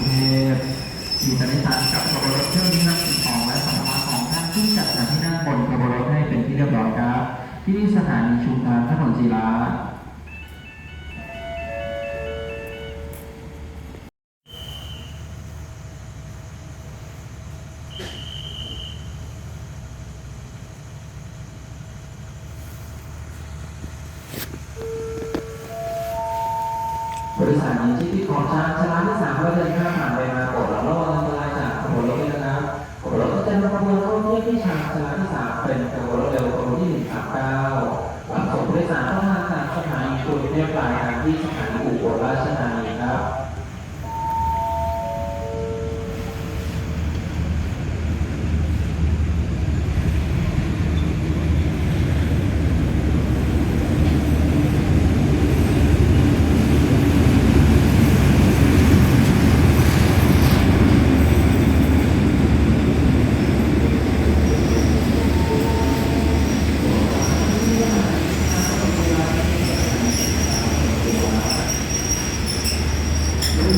รุงเทพมีบริษัทกับขบวนรถเที่ยวนี้นำสิ่งของและสัมภาระของท่านขึ้นจัดหาที่นั่งบนขบวนรถให้เป็นที่เรียบร้อยครับ ที่นี่สถานีชุมทางถนนจีราบริษัทนี้ที่ที่ของช้าง เก้ารับส่งผู้โดยสารเข้าทางจากสถานีกรุงเทพปลายทางที่สถานีอุบลราชธานีครับ พ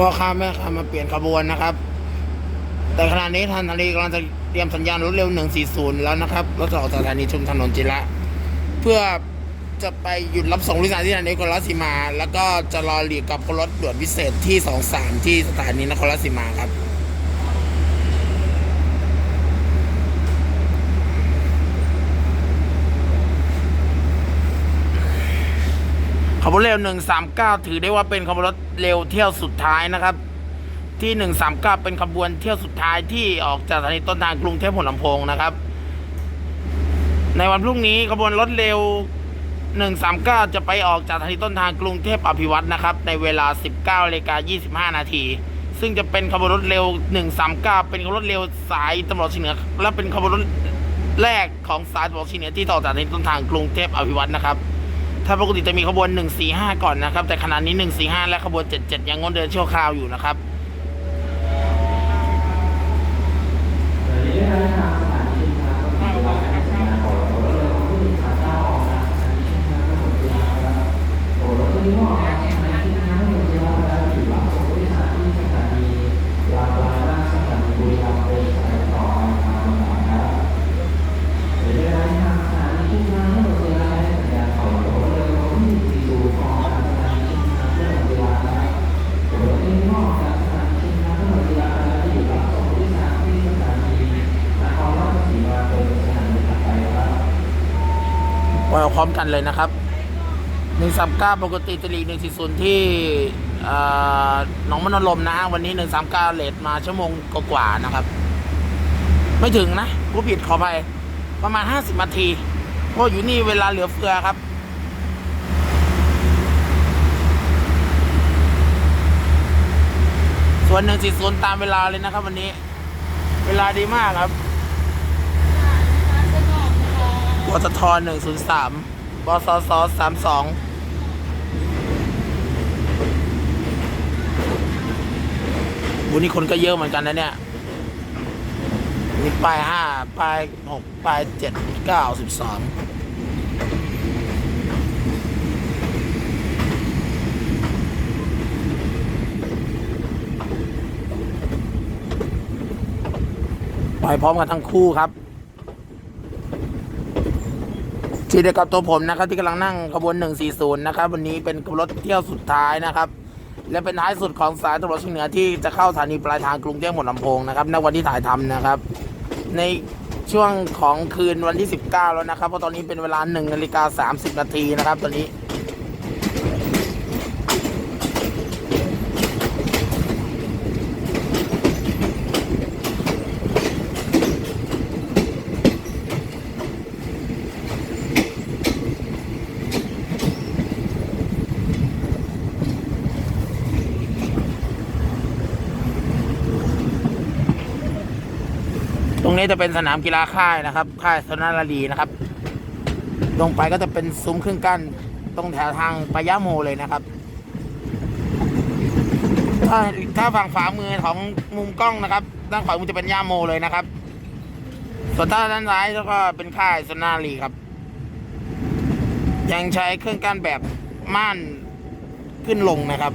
่อค้าแม่ค้ามาเปลี่ยนขบวนนะครับ แต่ขณะนี้ทางธานีกำลังจะเตรียมสัญญาณรถเร็ว 140 แล้วนะครับ รถจะออกจากสถานีชุมถนนจิระ เพื่อจะไปหยุดรับส่งผู้โดยสารที่สถานีนครราชสีมา แล้วก็จะรอหลีกกับรถด่วนพิเศษที่ 23 ที่สถานีนครราชสีมาครับขบวนเร็ว 139 ถือได้ว่าเป็นขบวนรถเร็วเที่ยวสุดท้ายนะครับ ที่ 139 เป็นขบวนเที่ยวสุดท้ายที่ออกจากสถานีต้นทางกรุงเทพหัวลำโพงนะครับ ในวันพรุ่งนี้ขบวนรถเร็ว 139 จะไปออกจากสถานีต้นทางกรุงเทพอภิวัตนะครับ ในเวลา 19นาฬิกา25 นาที ซึ่งจะเป็นขบวนรถเร็ว 139 เป็นขบวนรถเร็วสายตำรวจเฉียงเหนือและเป็นขบวนรถแรกของสายตำรวจเฉียงเหนือที่ต่อจากสถานีต้นทางกรุงเทพอภิวัตนะครับถ้าปกติจะมีขบวน 145 ก่อนนะครับ แต่ขณะนี้ 145 และขบวน 77 ยังงดเดินชั่วคราวอยู่นะครับ ปล่อยออก พร้อมกันเลยนะครับ139ปกติจะหลีก140ที่เอ่อหนองมโนลมนะวันนี้139เลทมาชั่วโมงกว่าๆนะครับ ไม่ถึงนะผู้ผิดขอไปประมาณ50นาทีเพราะอยู่นี่เวลาเหลือเฟือครับส่วน140ตามเวลาเลยนะครับ วันนี้ เวลาดีมากครับ ปตทหนึ่งศูนย์สามบสสสามสองวันนี้คนก็เยอะเหมือนกันนะเนี่ยมีป้ายห้าป้ายหกป้ายเจ็ดเก้าสิบสองไปพร้อมกันทั้งคู่ครับ ที่เดียวกับตัวผมนะครับ ที่กำลังนั่งขบวน 140 นะครับ วันนี้เป็นรถเที่ยวสุดท้ายนะครับ และเป็นท้ายสุดของสายตำรวจเชียงเหนือที่จะเข้าสถานีปลายทางกรุงเทพหมดลำโพงนะครับในวันที่ถ่ายทำนะครับ ในช่วงของคืนวันที่ 19 แล้วนะครับ เพราะตอนนี้เป็นเวลา1นาฬิกา30นาทีนะครับ ตอนนี้ นี้จะเป็นสนามกีฬาค่ายนะครับ ค่ายสนาลาดีนะครับ ลงไปก็จะเป็นซุ้มเครื่องกั้นตรงแถวทางปายาโมเลยนะครับ ถ้าถ้าฝั่งขวามือของมุมกล้องนะครับ ด้านขวามือจะเป็นย่าโมเลยนะครับ ส่วนถ้าด้านซ้ายก็เป็นค่ายสนาลีครับ ยังใช้เครื่องกั้นแบบม่านขึ้นลงนะครับ